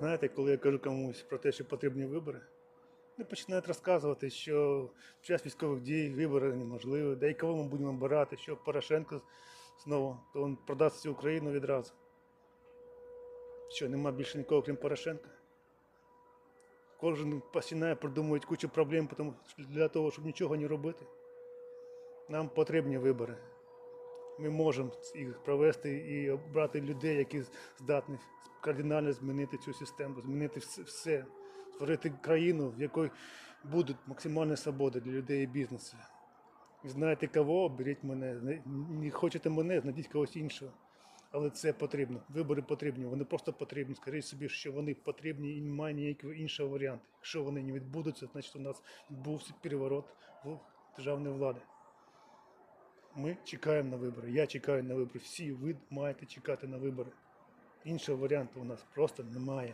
Знаєте, коли я кажу комусь про те, що потрібні вибори, вони починають розказувати, що в час військових дій вибори неможливі, де і кого ми будемо обирати, що Порошенко знову, то він продасть всю Україну відразу. Що, нема більше нікого, крім Порошенка? Кожен починає придумувати кучу проблем для того, щоб нічого не робити. Нам потрібні вибори. Ми можемо їх провести і обрати людей, які здатні кардинально змінити цю систему, змінити все, створити країну, в якій будуть максимальні свободи для людей і бізнесу. Знаєте кого, оберіть мене. Не- хочете мене, знайдіть когось іншого. Але це потрібно. Вибори потрібні. Вони просто потрібні. Скажіть собі, що вони потрібні і немає ніякого іншого варіанту. Якщо вони не відбудуться, значить у нас відбувся переворот в державної влади. Ми чекаємо на вибори. Я чекаю на вибори. Всі ви маєте чекати на вибори. Іншого варіанту у нас просто немає.